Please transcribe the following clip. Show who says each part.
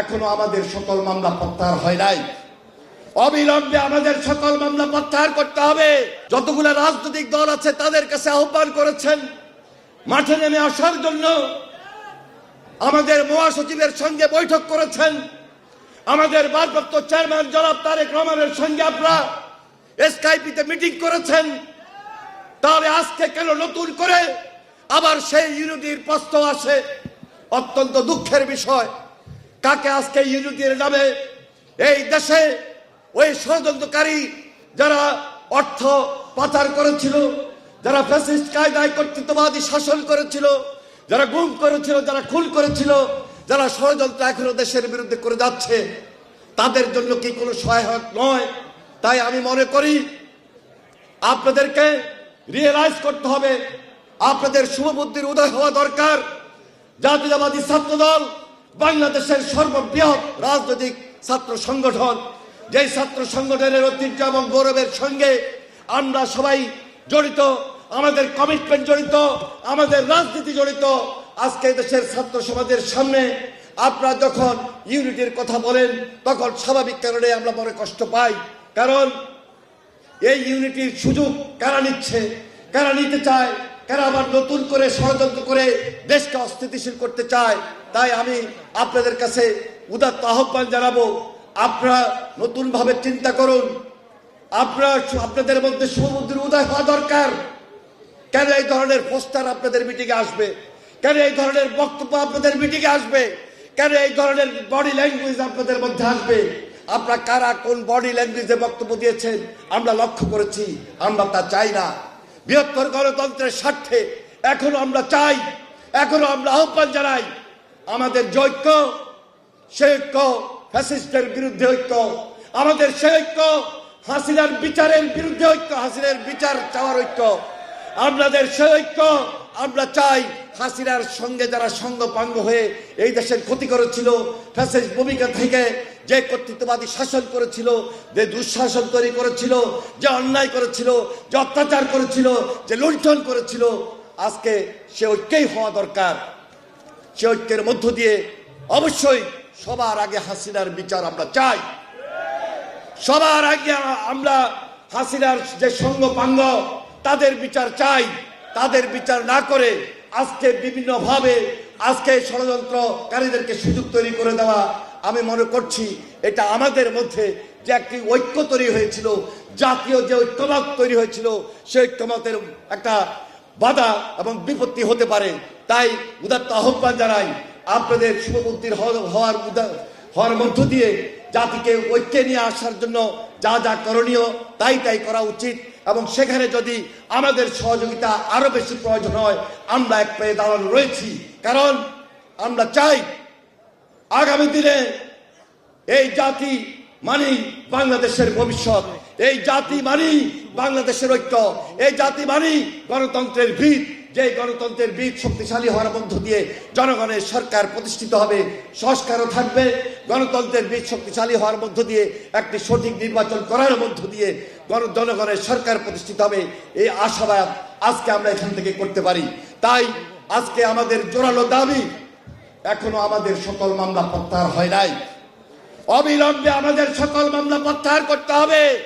Speaker 1: এখনও আমাদের সকল মামলা প্রত্যাহার হয় নাই। অবিলম্বে আমাদের সকল মামলা প্রত্যাহার করতে হবে। যতগুলো রাজনৈতিক দল আছে, তাদের কাছে আহ্বান করেছেন। মাঠে নেমে আসার জন্য আমাদের মহাসচিবের সঙ্গে বৈঠক করেছেন। আমাদের ভারপ্রাপ্ত চেয়ারম্যান জনাব তারেক রহমানের সঙ্গে আপনারা এসকাইপিতে মিটিং করেছেন। তাহলে আজকে কেন নতুন করে আবার সেই ইউনিটির প্রস্তাব আসে? অত্যন্ত দুঃখের বিষয়। কাকে আজকে ইউনিটির নামে এই দেশে ওই ষড়যন্ত্রকারী যারা অর্থ পাচার করেছিল, যারা ফ্যাসিস্ট কায়দায় কর্তৃত্ববাদী শাসন করেছিল, যারা গুম করেছিল, যারা খুন করেছিল, যারা ষড়যন্ত্র এখনও দেশের বিরুদ্ধে করে যাচ্ছে, তাদের জন্য কি কোনো সহায়ক নয়? তাই আমি মনে করি আপনাদেরকে রিয়েলাইজ করতে হবে, আপনাদের শুভবুদ্ধির উদয় হওয়া দরকার। জাতীয়তাবাদী ছাত্র দল বাংলাদেশের সর্ববৃহৎ রাজনৈতিক ছাত্র সংগঠন, যেই ছাত্র সংগঠনের ঐতিহ্য এবং গৌরবের সঙ্গে আমরা সবাই জড়িত, আমাদের কমিটমেন্ট জড়িত, আমাদের রাজনীতি জড়িত, আজকে দেশের ছাত্র সমাজের সামনে আপনারা যখন ইউনিটির কথা বলেন, তখন স্বাভাবিক কারণে আমরা মনে কষ্ট পাই। কারণ এই ইউনিটির সুযোগ কারা নিচ্ছে, কারা নিতে চায়, কারা আবার নতুন করে ষড়যন্ত্র করে দেশকে অস্থিতিশীল করতে চায় তাই আমি আপনাদের কাছে উদাত্ত আহ্বান জানাব, আপনারা নতুন ভাবে চিন্তা করুন। আপনারা আপনাদের মধ্যে সমুদ্রের উদয় হওয়া দরকার। কেন এই ধরনের পোস্টার আপনাদের মিটিংয়ে আসবে? কেন এই ধরনের বক্তব্য আপনাদের মিটিংয়ে আসবে? কেন এই ধরনের বডি ল্যাঙ্গুয়েজ আপনাদের মধ্যে আসবে? আপনারা কারা কোন বডি ল্যাঙ্গুয়েজে বক্তব্য দিয়েছেন? আমরা লক্ষ্য করেছি, আমরা তা চাই না। বৃহত্তর গণতন্ত্রের স্বার্থে এখনও আমরা চাই, এখনও আমরা আহ্বান জানাই। আমাদের যে ঐক্য সে ঐক্য ফ্যাসিস্টের বিরুদ্ধে ঐক্য। আমাদের সে ঐক্য, হাসিনার বিচারের বিরুদ্ধে ঐক্য, হাসিনার বিচার চাওয়ার ঐক্য। আপনাদের সে ঐক্য, আমরা চাই হাসিনার সঙ্গে যারা সঙ্গপাঙ্গ হয়ে এই দেশের ক্ষতি করেছিল, ফ্যাসিস্ট ভূমিকা থেকে যে কর্তৃত্ববাদী শাসন করেছিল, যে দুঃশাসন তৈরি করেছিল, যে অন্যায় করেছিল, যে অত্যাচার করেছিল, যে লুণ্ঠন করেছিল, আজকে সে ঐক্যই হওয়া দরকার। সে ঐক্যের মধ্য দিয়ে অবশ্যই সবার আগে হাসিনার বিচার আমরা চাই। সবার আগে আমরা হাসিনার যে সঙ্গপাঙ্গ তাদের বিচার চাই। তাদের বিচার না করে আজকে বিভিন্ন ভাবে আজকে ষড়যন্ত্রকারীদেরকে সুযোগ তৈরি করে দেওয়া আমি মনে করছি এটা আমাদের মধ্যে যে একটি ঐক্য তৈরি হয়েছিল, জাতীয় যে ঐক্যমত তৈরি হয়েছিল, সেই ঐক্যমতের একটা বাধা এবং বিপত্তি হতে পারে। তাই উদাত্ত আহ্বান জানাই আপনাদের হওয়া- হওয়ার হওয়ার মধ্য দিয়ে জাতিকে ঐক্যে নিয়ে আসার জন্য যা যা করণীয় তাই তাই করা উচিত এবং সেখানে যদি আমাদের সহযোগিতা আরও বেশি প্রয়োজন হয়, আমরা এক পেয়ে দাঁড়ানো রয়েছি। কারণ আমরা চাই আগামী দিনে এই জাতি মানি বাংলাদেশের ভবিষ্যৎ, এই জাতি মানি বাংলাদেশের ঐক্য, এই জাতি মানি গণতন্ত্রের ভিত। যে গণতন্ত্রের ভিত শক্তিশালী হওয়ার মধ্য দিয়ে জনগণের সরকার প্রতিষ্ঠিত হবে, সংস্কারও থাকবে। গণতন্ত্রের ভিত শক্তিশালী হওয়ার মধ্য দিয়ে একটি সঠিক নির্বাচন করার মধ্য দিয়ে গণ- জনগণের সরকার প্রতিষ্ঠিত হবে। এই আশাবাদ আজকে আমরা এখান থেকে করতে পারি। তাই আজকে আমাদের জোরালো দাবি, এখনও আমাদের সকল মামলা প্রত্যাহার হয় নাই। অবিলম্বে আমাদের সকল মামলা প্রত্যাহার করতে হবে।